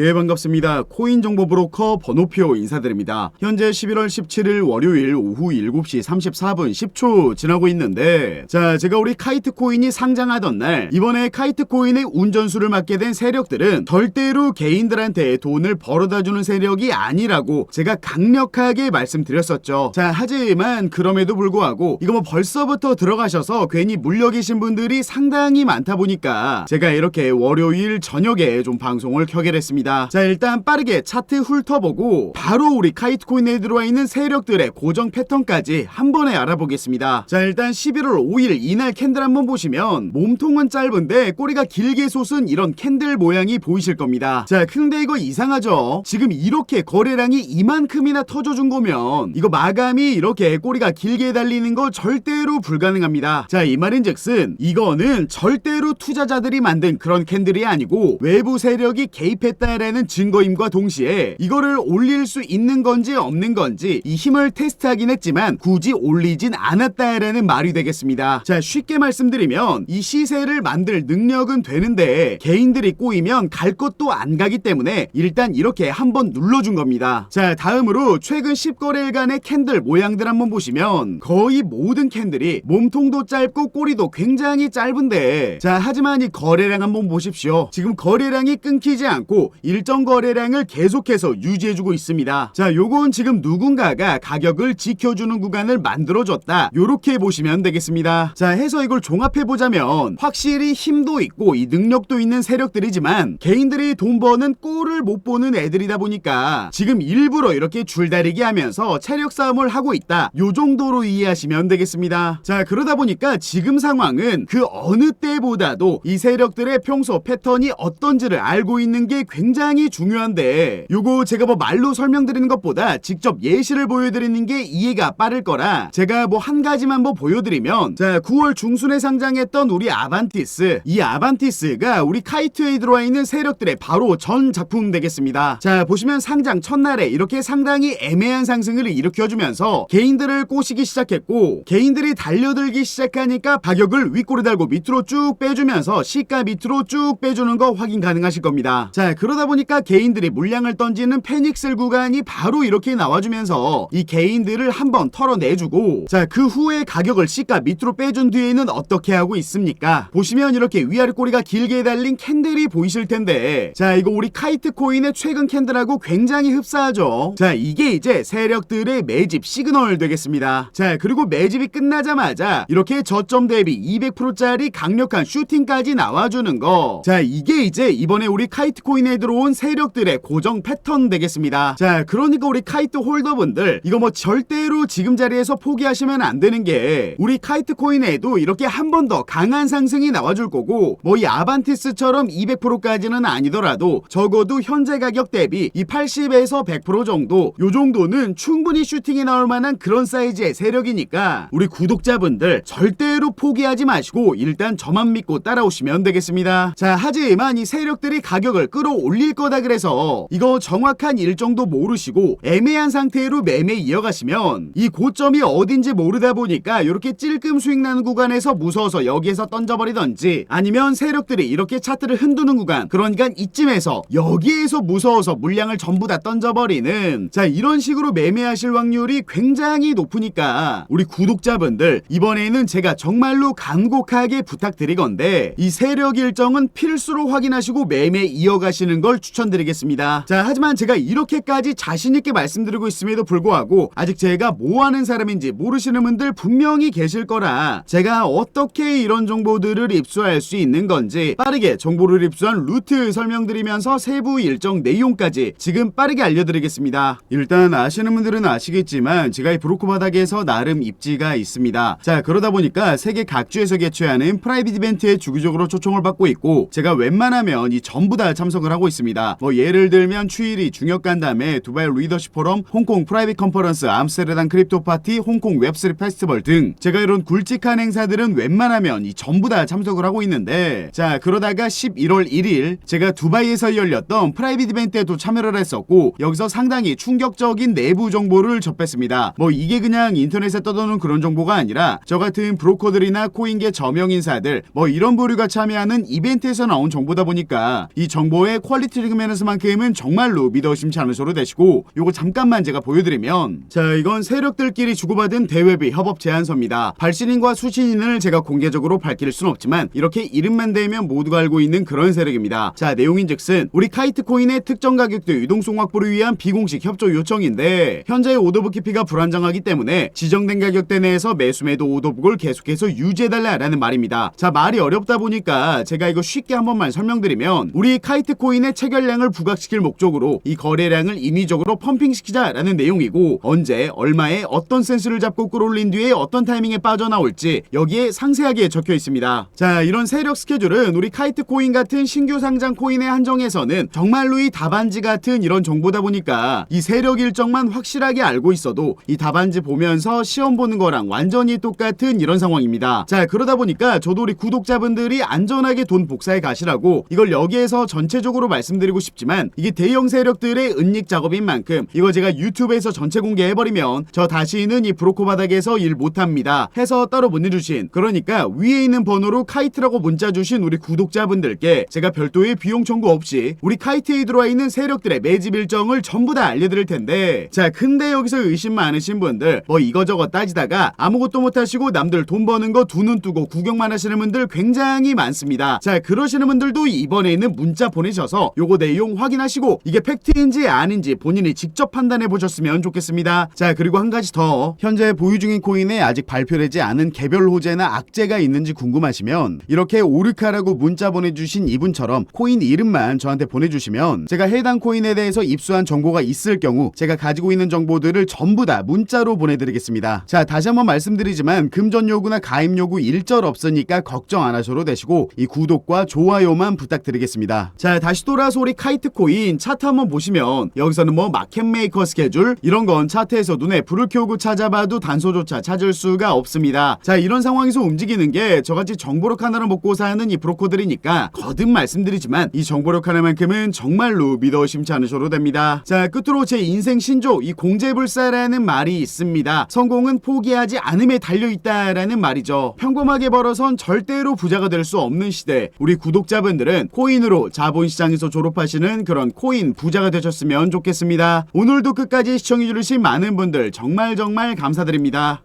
예 반갑습니다. 코인 정보 브로커 번호표 인사드립니다. 현재 11월 17일 월요일 오후 7시 34분 10초 지나고 있는데 자 제가 우리 카이트 코인이 상장하던 날 이번에 카이트 코인의 운전수를 맡게 된 세력들은 절대로 개인들한테 돈을 벌어다주는 세력이 아니라고 제가 강력하게 말씀드렸었죠. 자 하지만 그럼에도 불구하고 이거 뭐 벌써부터 들어가셔서 괜히 물려 계신 분들이 상당히 많다 보니까 제가 이렇게 월요일 저녁에 좀 방송을 켜게 됐습니다. 자 일단 빠르게 차트 훑어보고 바로 우리 카이트 코인에 들어와 있는 세력들의 고정 패턴까지 한 번에 알아보겠습니다. 자 일단 11월 5일 이날 캔들 한번 보시면 몸통은 짧은데 꼬리가 길게 솟은 이런 캔들 모양이 보이실 겁니다. 자 근데 이거 이상하죠? 지금 이렇게 거래량이 이만큼이나 터져준 거면 이거 마감이 이렇게 꼬리가 길게 달리는 거 절대로 불가능합니다. 자 이 말인즉슨 이거는 절대로 투자자들이 만든 그런 캔들이 아니고 외부 세력이 개입했다 라는 증거임과 동시에 이거를 올릴 수 있는 건지 없는 건지 이 힘을 테스트하긴 했지만 굳이 올리진 않았다라는 말이 되겠습니다. 자 쉽게 말씀드리면 이 시세를 만들 능력은 되는데 개인들이 꼬이면 갈 것도 안 가기 때문에 일단 이렇게 한번 눌러준 겁니다. 자 다음으로 최근 10거래일간의 캔들 모양들 한번 보시면 거의 모든 캔들이 몸통도 짧고 꼬리도 굉장히 짧은데 자 하지만 이 거래량 한번 보십시오. 지금 거래량이 끊기지 않고 일정 거래량을 계속해서 유지해주고 있습니다. 자 요건 지금 누군가가 가격을 지켜주는 구간을 만들어줬다. 요렇게 보시면 되겠습니다. 자 해서 이걸 종합해보자면 확실히 힘도 있고 이 능력도 있는 세력들이지만 개인들이 돈 버는 꼴을 못 보는 애들이다 보니까 지금 일부러 이렇게 줄다리기 하면서 체력 싸움을 하고 있다. 요 정도로 이해하시면 되겠습니다. 자 그러다 보니까 지금 상황은 그 어느 때보다도 이 세력들의 평소 패턴이 어떤지를 알고 있는 게 굉장히 중요한데 요거 제가 뭐 말로 설명드리는 것보다 직접 예시를 보여드리는 게 이해가 빠를 거라 제가 뭐 한 가지만 뭐 보여드리면 자 9월 중순에 상장했던 우리 아반티스 이 아반티스가 우리 카이트에 들어와 있는 세력들의 바로 전 작품 되겠습니다. 자 보시면 상장 첫날에 이렇게 상당히 애매한 상승을 일으켜주면서 개인들을 꼬시기 시작했고 개인들이 달려들기 시작하니까 가격을 윗꼬리 달고 밑으로 쭉 빼주면서 시가 밑으로 쭉 빼주는 거 확인 가능하실 겁니다. 자 그러다 보니까 개인들이 물량을 던지는 페닉셀 구간이 바로 이렇게 나와주면서 이 개인들을 한번 털어내주고 자 그 후에 가격을 시가 밑으로 빼준 뒤에는 어떻게 하고 있습니까? 보시면 이렇게 위아래 꼬리가 길게 달린 캔들이 보이실 텐데 자 이거 우리 카이트 코인의 최근 캔들하고 굉장히 흡사하죠. 자 이게 이제 세력들의 매집 시그널 되겠습니다. 자 그리고 매집이 끝나자마자 이렇게 저점 대비 200%짜리 강력한 슈팅까지 나와주는 거. 자 이게 이제 이번에 우리 카이트 코인에 들어 온 세력들의 고정 패턴 되겠습니다. 자 그러니까 우리 카이트 홀더분들 이거 뭐 절대로 지금 자리에서 포기하시면 안 되는 게 우리 카이트 코인에도 이렇게 한 번 더 강한 상승이 나와줄 거고 뭐 이 아반티스처럼 200%까지는 아니더라도 적어도 현재 가격 대비 이 80에서 100% 정도 요 정도는 충분히 슈팅이 나올 만한 그런 사이즈의 세력이니까 우리 구독자분들 절대로 포기하지 마시고 일단 저만 믿고 따라오시면 되겠습니다. 자 하지만 이 세력들이 가격을 끌어올 릴 거다 그래서 이거 정확한 일정도 모르시고 애매한 상태로 매매 이어가시면 이 고점이 어딘지 모르다 보니까 이렇게 찔끔 수익 나는 구간에서 무서워서 여기에서 던져버리던지 아니면 세력들이 이렇게 차트를 흔드는 구간 그러니까 이쯤에서 여기에서 무서워서 물량을 전부 다 던져버리는 자 이런 식으로 매매하실 확률이 굉장히 높으니까 우리 구독자분들 이번에는 제가 정말로 간곡하게 부탁드리건데 이 세력 일정은 필수로 확인하시고 매매 이어가시는 걸 추천드리겠습니다. 자 하지만 제가 이렇게까지 자신있게 말씀드리고 있음에도 불구하고 아직 제가 뭐 하는 사람인지 모르시는 분들 분명히 계실 거라 제가 어떻게 이런 정보들을 입수할 수 있는 건지 빠르게 정보를 입수한 루트 설명드리면서 세부 일정 내용까지 지금 빠르게 알려드리겠습니다. 일단 아시는 분들은 아시겠지만 제가 이 브로커 바닥에서 나름 입지가 있습니다. 자 그러다 보니까 세계 각주에서 개최하는 프라이빗 이벤트에 주기적으로 초청을 받고 있고 제가 웬만하면 이 전부 다 참석을 하고 있습니다. 뭐 예를 들면 추일이 중역 간담회, 두바이 리더십 포럼, 홍콩 프라이빗 컨퍼런스, 암스테르담 크립토 파티, 홍콩 웹3 페스티벌 등. 제가 이런 굵직한 행사들은 웬만하면 이 전부 다 참석을 하고 있는데. 자 그러다가 11월 1일 제가 두바이에서 열렸던 프라이빗 이벤트에도 참여를 했었고 여기서 상당히 충격적인 내부 정보를 접했습니다. 뭐 이게 그냥 인터넷에 떠도는 그런 정보가 아니라 저 같은 브로커들이나 코인계 저명 인사들 뭐 이런 부류가 참여하는 이벤트에서 나온 정보다 보니까 이 정보의 퀄리티 퀄리티 면에서만큼은 정말로 믿어 의심치 않으셔도 되시고 요거 잠깐만 제가 보여드리면 자 이건 세력들끼리 주고받은 대외비 협업 제안서입니다. 발신인과 수신인을 제가 공개적으로 밝힐 순 없지만 이렇게 이름만 대면 모두가 알고 있는 그런 세력입니다. 자 내용인즉슨 우리 카이트 코인의 특정 가격대 유동성 확보를 위한 비공식 협조 요청인데 현재의 오더북 키피가 불안정하기 때문에 지정된 가격대 내에서 매수 매도 오더북을 계속해서 유지해달라라는 말입니다. 자 말이 어렵다 보니까 제가 이거 쉽게 한 번만 설명드리면 우리 카이트 코인의 체결량을 부각시킬 목적으로 이 거래량을 인위적으로 펌핑시키자라는 내용이고 언제 얼마에 어떤 센스를 잡고 끌어올린 뒤에 어떤 타이밍에 빠져나올지 여기에 상세하게 적혀 있습니다. 자 이런 세력 스케줄은 우리 카이트 코인 같은 신규 상장 코인의 한정에서는 정말로 이 답안지 같은 이런 정보다 보니까 이 세력 일정만 확실하게 알고 있어도 이 답안지 보면서 시험 보는 거랑 완전히 똑같은 이런 상황입니다. 자 그러다 보니까 저도 우리 구독자분들이 안전하게 돈 복사해 가시라고 이걸 여기에서 전체적으로 말씀 드리고 싶지만 이게 대형 세력들의 은닉 작업인 만큼 이거 제가 유튜브에서 전체 공개해버리면 저 다시는 이 브로커 바닥에서 일 못합니다. 해서 따로 보내주신 그러니까 위에 있는 번호로 카이트라고 문자 주신 우리 구독자분들께 제가 별도의 비용 청구 없이 우리 카이트에 들어와 있는 세력들의 매집 일정을 전부 다 알려드릴 텐데 자 근데 여기서 의심 많으신 분들 뭐 이거저거 따지다가 아무것도 못하시고 남들 돈 버는 거 두 눈 뜨고 구경만 하시는 분들 굉장히 많습니다. 자 그러시는 분들도 이번에 있는 문자 보내셔서 요거 내용 확인하시고 이게 팩트인지 아닌지 본인이 직접 판단해 보셨으면 좋겠습니다. 자 그리고 한 가지 더. 현재 보유 중인 코인에 아직 발표되지 않은 개별 호재나 악재가 있는지 궁금하시면 이렇게 오르카라고 문자 보내주신 이분처럼 코인 이름만 저한테 보내주시면 제가 해당 코인에 대해서 입수한 정보가 있을 경우 제가 가지고 있는 정보들을 전부 다 문자로 보내드리겠습니다. 자 다시 한번 말씀드리지만 금전 요구나 가입 요구 일절 없으니까 걱정 안 하셔도 되시고 이 구독과 좋아요만 부탁드리겠습니다. 자 다시 돌 아서 우리 카이트 코인 차트 한번 보시면 여기서는 뭐 마켓 메이커 스케줄 이런 건 차트에서 눈에 불을 켜고 찾아봐도 단서조차 찾을 수가 없습니다. 자 이런 상황에서 움직이는 게 저같이 정보력 하나를 먹고 사는 이 브로커들이니까 거듭 말씀드리지만 이 정보력 하나만큼은 정말로 믿어 의심치 않으셔도 됩니다. 자 끝으로 제 인생 신조 이 공제불사라는 말이 있습니다. 성공은 포기하지 않음에 달려있다라는 말이죠. 평범하게 벌어선 절대로 부자가 될 수 없는 시대. 우리 구독자분들은 코인으로 자본시장 에서 졸업하시는 그런 코인 부자가 되셨으면 좋겠습니다. 오늘도 끝까지 시청해주신 많은 분들 정말 정말 감사드립니다